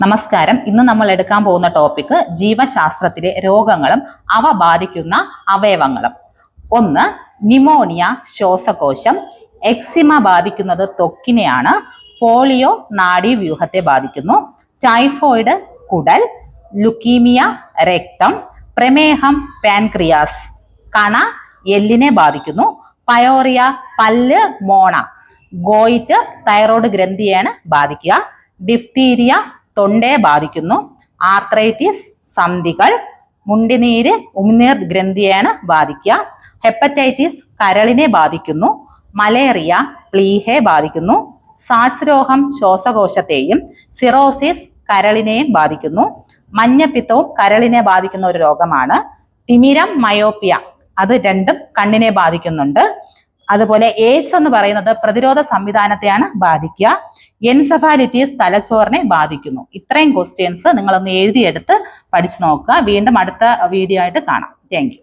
നമസ്കാരം. ഇന്ന് നമ്മൾ എടുക്കാൻ പോകുന്ന ടോപ്പിക് ജീവശാസ്ത്രത്തിലെ രോഗങ്ങളും അവ ബാധിക്കുന്ന അവയവങ്ങളും. ഒന്ന് നിമോണിയ ശ്വാസകോശം. എക്സിമ ബാധിക്കുന്നത് ത്വക്കിനെയാണ്. പോളിയോ നാഡീവ്യൂഹത്തെ ബാധിക്കുന്നു. ടൈഫോയിഡ് കുടൽ. ലുക്കീമിയ രക്തം. പ്രമേഹം പാൻക്രിയാസ് കണ എല്ലിനെ ബാധിക്കുന്നു. പയോറിയ പല്ല് മോണ. ഗോയിറ്റ് തൈറോയ്ഡ് ഗ്രന്ഥിയാണ് ബാധിക്കുക. ഡിഫ്തീരിയ തൊണ്ടയെ ബാധിക്കുന്നു. ആർത്രൈറ്റിസ് സന്ധികൾ മുണ്ടിനീര് ഉമിനീർ ഗ്രന്ഥിയാണ് ബാധിക്കുക. ഹെപ്പറ്റൈറ്റിസ് കരളിനെ ബാധിക്കുന്നു. മലേറിയ പ്ലീഹെ ബാധിക്കുന്നു. സാർസ് രോഗം ശ്വാസകോശത്തെയും സിറോസിസ് കരളിനെയും ബാധിക്കുന്നു. മഞ്ഞപ്പിത്തവും കരളിനെ ബാധിക്കുന്ന ഒരു രോഗമാണ്. തിമിരം മയോപ്പിയ അത് രണ്ടും കണ്ണിനെ ബാധിക്കുന്നുണ്ട്. അതുപോലെ എയ്ഡ്സ് എന്ന് പറയുന്നത് പ്രതിരോധ സംവിധാനത്തെയാണ് ബാധിക്കുക. എൻസഫാലിറ്റീസ് തലച്ചോറിനെ ബാധിക്കുന്നു. ഇത്രയും ക്വസ്റ്റ്യൻസ് നിങ്ങളൊന്ന് എഴുതിയെടുത്ത് പഠിച്ചു നോക്കുക. വീണ്ടും അടുത്ത വീഡിയോ ആയിട്ട് കാണാം. താങ്ക്